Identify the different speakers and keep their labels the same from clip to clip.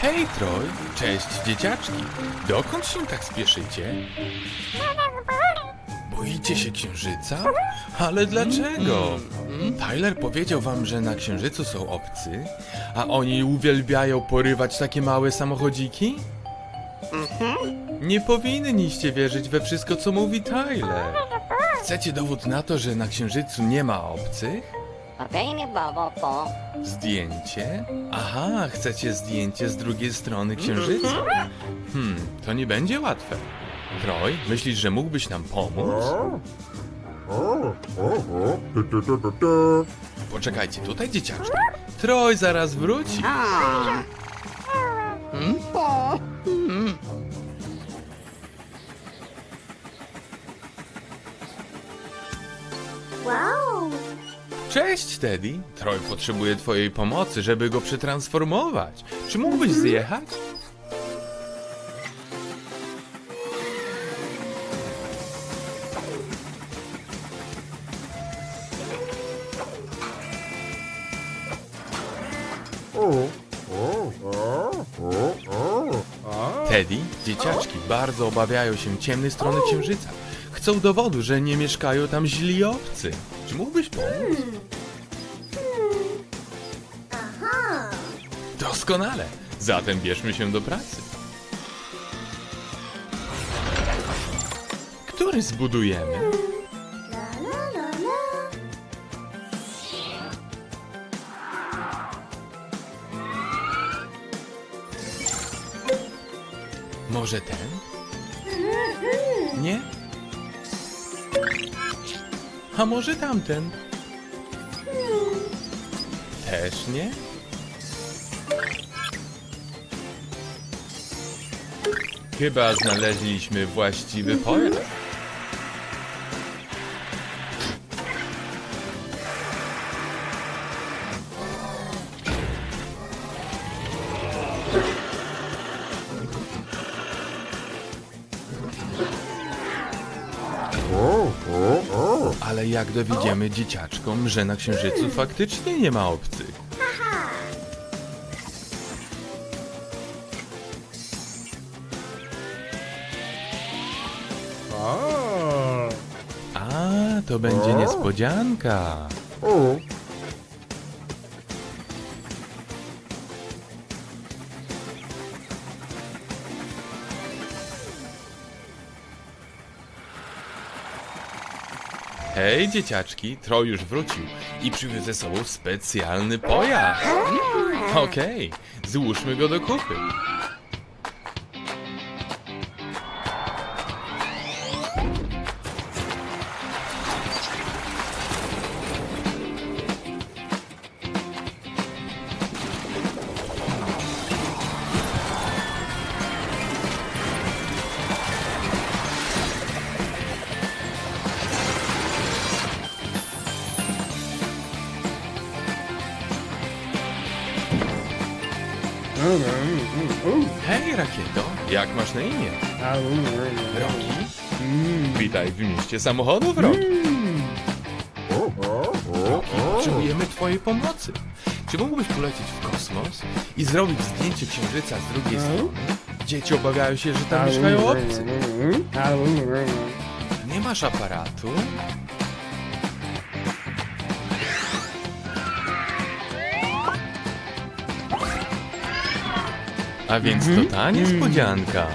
Speaker 1: Hej, Troj! Cześć, dzieciaczki! Dokąd się tak spieszycie? Boicie się księżyca? Ale dlaczego? Tyler powiedział wam, że na księżycu są obcy, a oni uwielbiają porywać takie małe samochodziki? Nie powinniście wierzyć we wszystko, co mówi Tyler. Chcecie dowód na to, że na księżycu nie ma obcych? Zdjęcie? Aha, chcecie zdjęcie z drugiej strony księżyca? Hmm, to nie będzie łatwe. Troj, myślisz, że mógłbyś nam pomóc? Poczekajcie tutaj, dzieciaczki. Troj zaraz wróci. Cześć, Teddy. Troj potrzebuje twojej pomocy, żeby go przetransformować. Czy mógłbyś zjechać? Teddy, dzieciaczki bardzo obawiają się ciemnej strony księżyca. Chcą dowodu, że nie mieszkają tam źli obcy. Czy mógłbyś pomóc? Doskonale. Zatem bierzmy się do pracy. Który zbudujemy? Może ten? A może tamten? Też nie? Chyba znaleźliśmy właściwy pojazd. Jak dowiedziemy dzieciaczkom, że na księżycu faktycznie nie ma obcych? A, to będzie niespodzianka. Hej, dzieciaczki, Troj już wrócił i przywiózł ze sobą specjalny pojazd. Okej, złóżmy go do kupy. Hej, Rakieto, jak masz na imię? Roki? Witaj w mieście samochodów, Roki. Roki, potrzebujemy twojej pomocy. Czy mógłbyś polecieć w kosmos i zrobić zdjęcie księżyca z drugiej strony? Dzieci obawiają się, że tam mieszkają obcy. Nie masz aparatu? A więc to ta niespodzianka.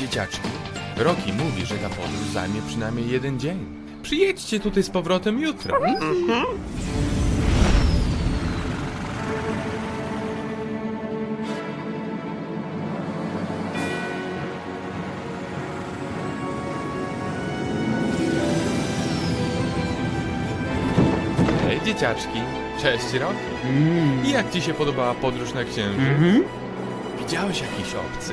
Speaker 1: Dzieciaczki, Roki mówi, że ta podróż zajmie przynajmniej jeden dzień. Przyjedźcie tutaj z powrotem jutro. Hej dzieciaczki, cześć Roki. I jak ci się podobała podróż na księżyc? Widziałeś jakiś obcy?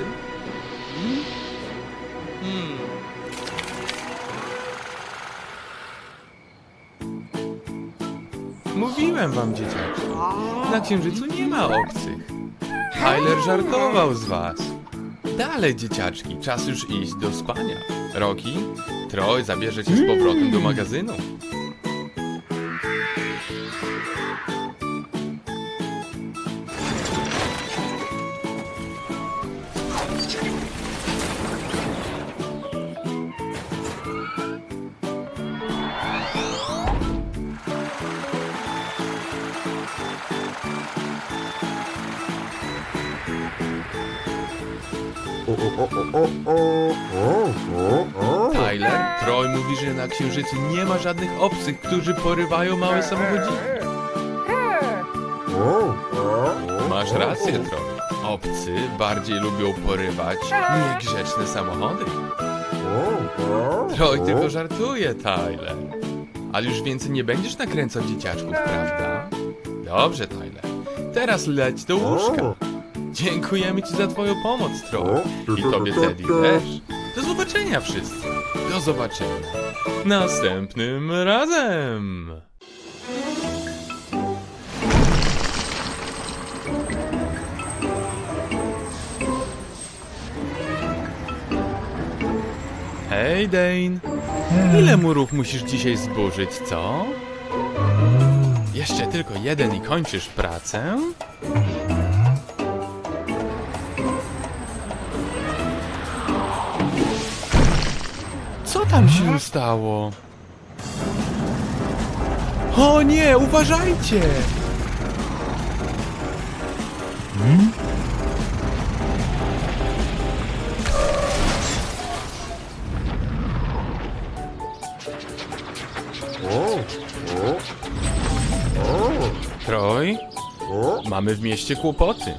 Speaker 1: Hmm. Mówiłem wam, dzieciaczki. Na księżycu nie ma obcych. Tyler żartował z was. Dalej, dzieciaczki, czas już iść do spania. Roki, Troj zabierze cię z powrotem do magazynu. Tyler, Troy mówi, że na Księżycu nie ma żadnych obcych, którzy porywają małe samochodziki. Masz rację, Troy. Obcy bardziej lubią porywać niegrzeczne samochody. Troy tylko żartuje, Tyler. Ale już więcej nie będziesz nakręcał dzieciaczków, prawda? Dobrze, Tyler. Teraz leć do łóżka. Dziękujemy ci za twoją pomoc, Troy. I tobie, Teddy, też. Do zobaczenia wszyscy. Do zobaczenia. Następnym razem. Hej, Dane. Ile murów musisz dzisiaj zburzyć, co? Jeszcze tylko jeden i kończysz pracę? Tam się stało? O nie, uważajcie! Troj, mamy w mieście kłopoty.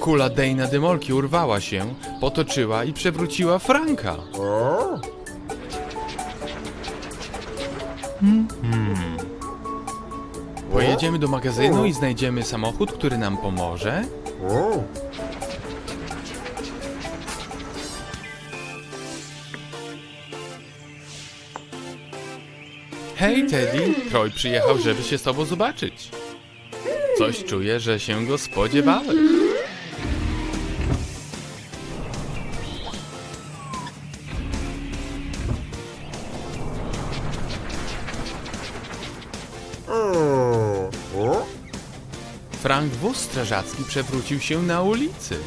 Speaker 1: Kula Dejna Demolki urwała się, potoczyła i przewróciła Franka. Pojedziemy do magazynu i znajdziemy samochód, który nam pomoże? Hej, Teddy! Troy przyjechał, żeby się z tobą zobaczyć. Coś czuję, że się go spodziewałeś. Strażacki przewrócił się na ulicy.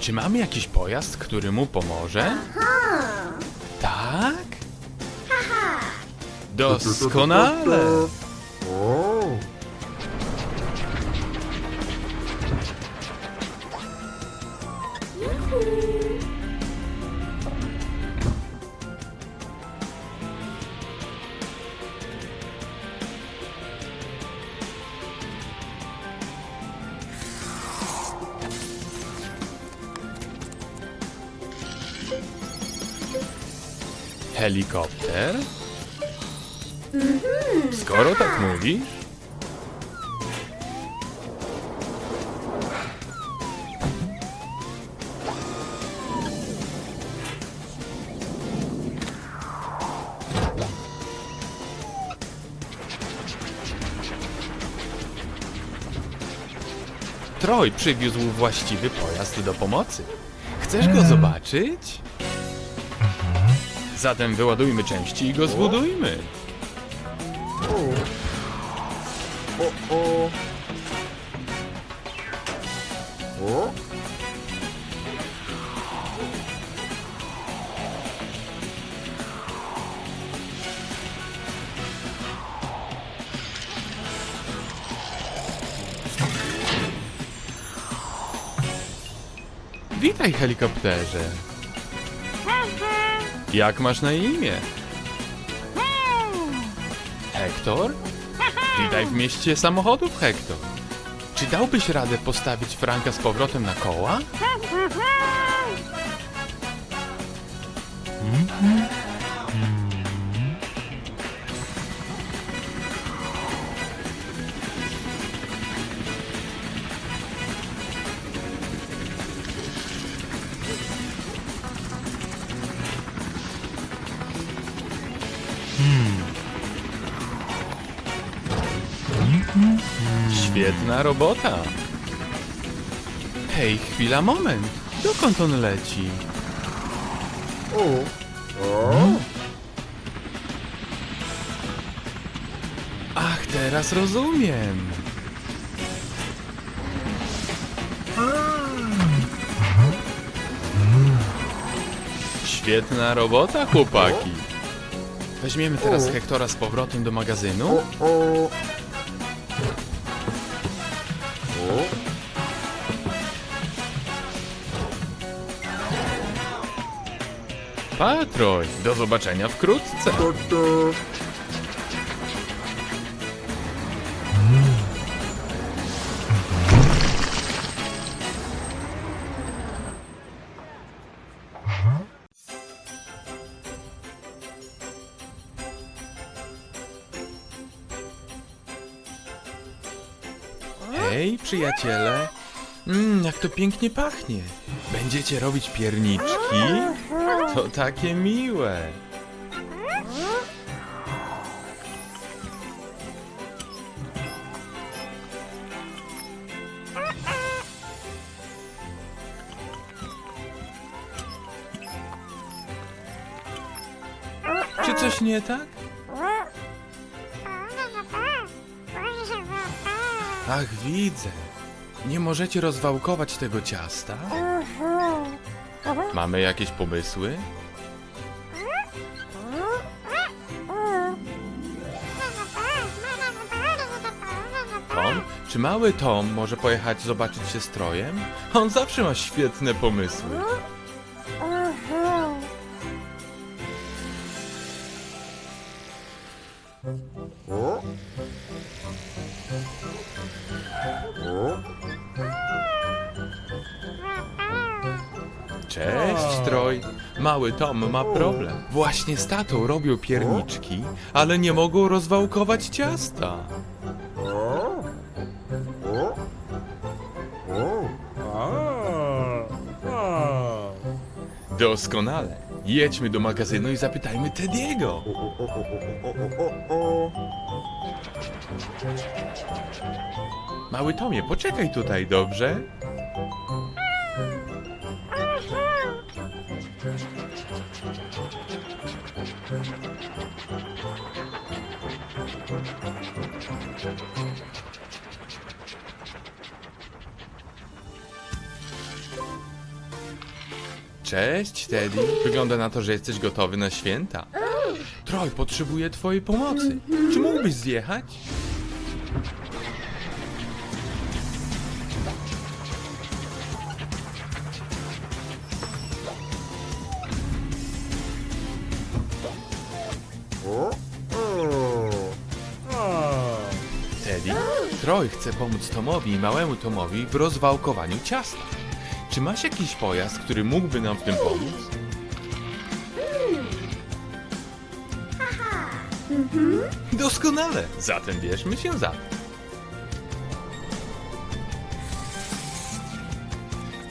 Speaker 1: Czy mamy jakiś pojazd, który mu pomoże? Tak? Doskonale! Helikopter? Skoro tak mówisz? Troj przywiózł właściwy pojazd do pomocy. Chcesz go zobaczyć? Zatem wyładujmy części i go zbudujmy. Witaj, helikopterze. Jak masz na imię? Hektor? Witaj w mieście samochodów, Hektor. Czy dałbyś radę postawić Franka z powrotem na koła? Świetna robota. Hej, chwila, moment. Dokąd on leci? Ach, teraz rozumiem. Świetna robota, chłopaki. Weźmiemy teraz Hektora z powrotem do magazynu. Patroj, do zobaczenia wkrótce. Hej, przyjaciele. Mmm, jak to pięknie pachnie. Będziecie robić pierniczki? To takie miłe. Czy coś nie tak? Ach, widzę. Nie możecie rozwałkować tego ciasta? Mamy jakieś pomysły? Tom? Czy mały Tom może pojechać zobaczyć się strojem? On zawsze ma świetne pomysły. Mały Tom ma problem. Właśnie z tatą robią pierniczki, ale nie mogą rozwałkować ciasta. Doskonale. Jedźmy do magazynu i zapytajmy Tediego. Mały Tomie, poczekaj tutaj, dobrze? Cześć, Teddy. Wygląda na to, że jesteś gotowy na święta. Troj potrzebuje twojej pomocy. Czy mógłbyś zjechać? Teddy, Troj chce pomóc Tomowi i małemu Tomowi w rozwałkowaniu ciasta. Czy masz jakiś pojazd, który mógłby nam w tym pomóc? Doskonale! Zatem bierzmy się za to.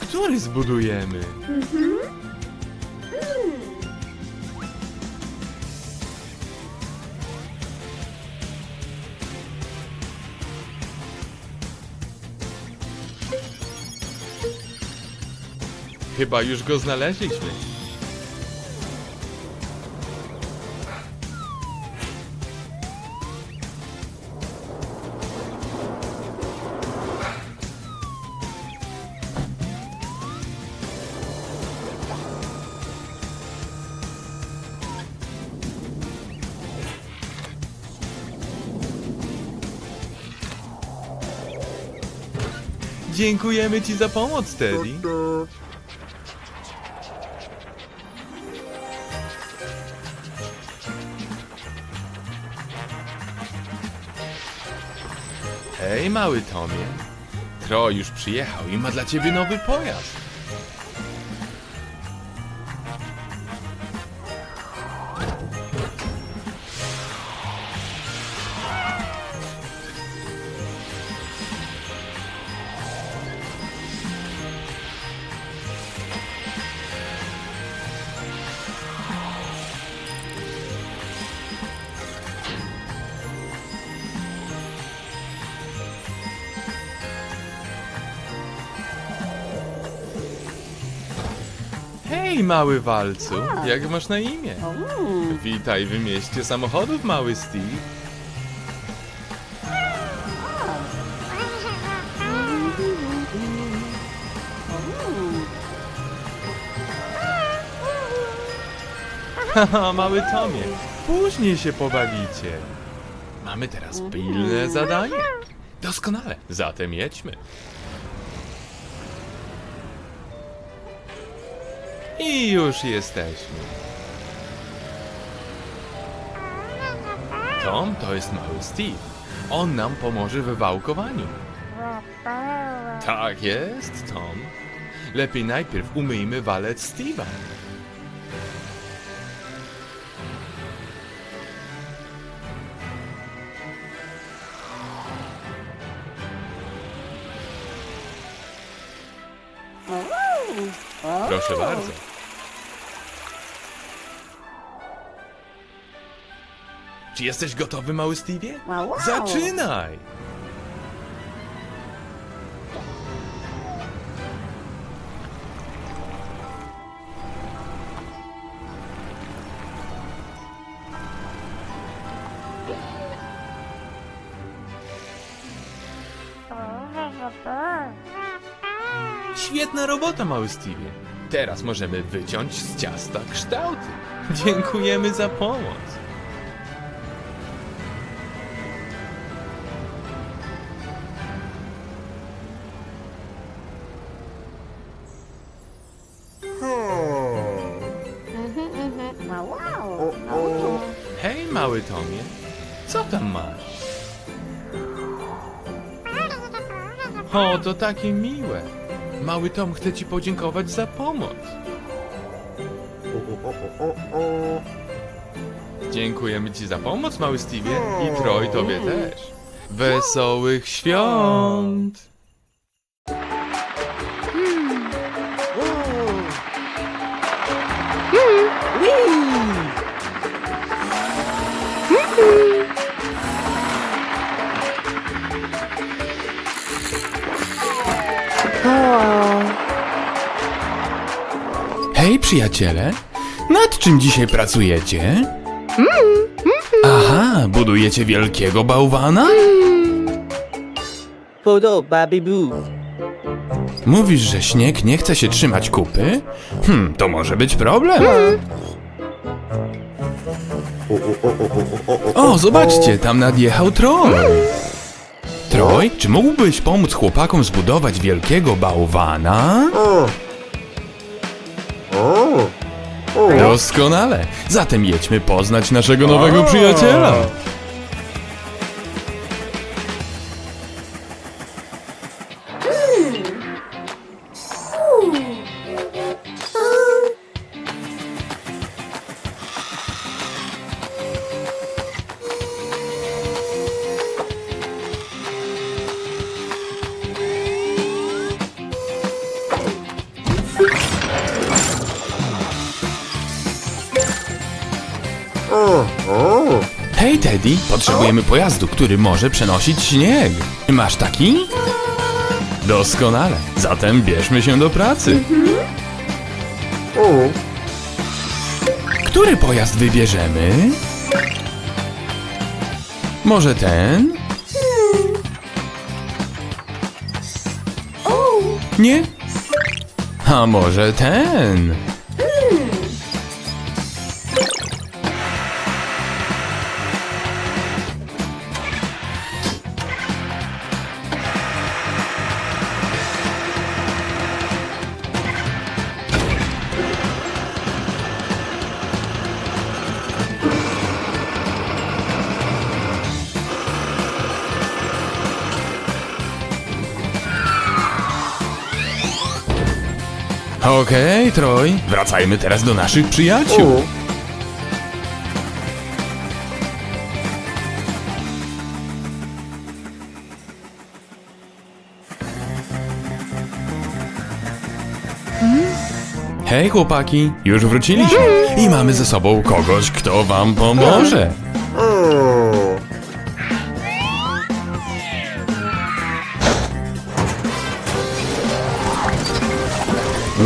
Speaker 1: Który zbudujemy? Chyba już go znaleźliśmy. Dziękujemy ci za pomoc, Teddy. Hej, mały Tomie. Troj już przyjechał i ma dla ciebie nowy pojazd. Hej, mały walcu, jak masz na imię? Witaj w mieście samochodów, mały Steve. Haha, mały Tomie, później się pobawicie. Mamy teraz pilne zadanie. Doskonale, zatem jedźmy. I już jesteśmy. Tom to jest mały Steve. On nam pomoże w wałkowaniu. Tak jest, Tom. Lepiej najpierw umyjmy walec Steve'a. Proszę bardzo. Czy jesteś gotowy, mały Stevie?
Speaker 2: Wow, wow.
Speaker 1: Zaczynaj! Świetna robota, mały Stevie. Teraz możemy wyciąć z ciasta kształty. Dziękujemy za pomoc. To takie miłe. Mały Tom chce ci podziękować za pomoc. Dziękujemy ci za pomoc, mały Stevie, i Troy tobie też. Wesołych świąt! Przyjaciele! Nad czym dzisiaj pracujecie? Aha, budujecie wielkiego bałwana?
Speaker 3: Podo, baby boo.
Speaker 1: Mówisz, że śnieg nie chce się trzymać kupy? Hmm, to może być problem. O, zobaczcie, tam nadjechał Troy. Troy, czy mógłbyś pomóc chłopakom zbudować wielkiego bałwana? Doskonale. Zatem jedźmy poznać naszego nowego przyjaciela. Teddy, potrzebujemy pojazdu, który może przenosić śnieg. Masz taki? Doskonale. Zatem bierzmy się do pracy. Który pojazd wybierzemy? Może ten? Nie? A może ten? Okej, Troy, wracajmy teraz do naszych przyjaciół. Hej chłopaki, już wróciliśmy i mamy ze sobą kogoś, kto wam pomoże.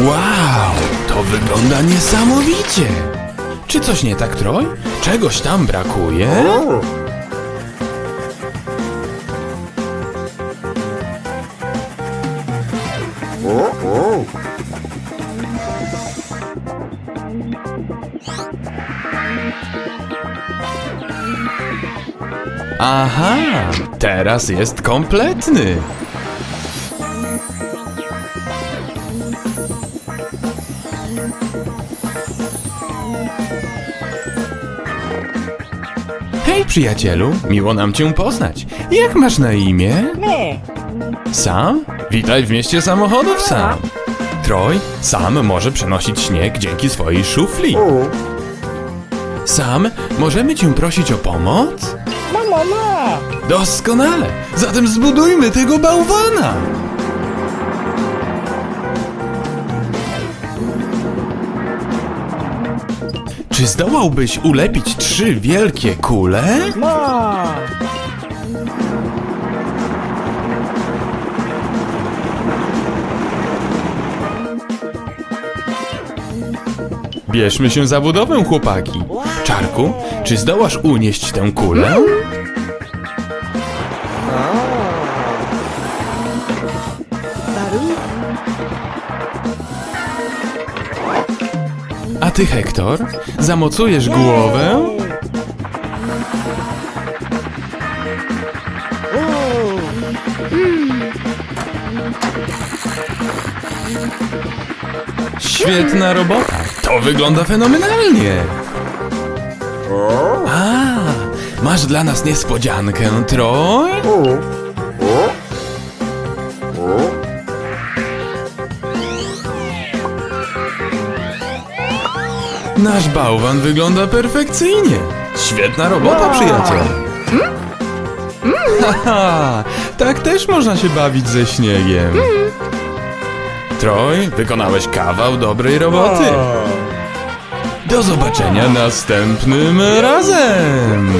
Speaker 1: Wow, to wygląda niesamowicie. Czy coś nie tak, Troy? Czegoś tam brakuje? Aha, teraz jest kompletny. Hej, przyjacielu, miło nam cię poznać. Jak masz na imię?
Speaker 2: Me.
Speaker 1: Sam? Witaj w mieście samochodów, Sam. Troj, Sam może przenosić śnieg dzięki swojej szufli. Sam, możemy cię prosić o pomoc?
Speaker 2: Mama, ma.
Speaker 1: Doskonale! Zatem zbudujmy tego bałwana! Czy zdołałbyś ulepić trzy wielkie kule?
Speaker 2: Ma.
Speaker 1: Bierzmy się za budowę, chłopaki. Czarku, czy zdołasz unieść tę kulę? Ty, Hektor, zamocujesz głowę? Świetna robota! To wygląda fenomenalnie! A, masz dla nas niespodziankę, Troj? Nasz bałwan wygląda perfekcyjnie. Świetna robota, przyjaciel. Haha, tak też można się bawić ze śniegiem. Troj, wykonałeś kawał dobrej roboty. Do zobaczenia następnym razem.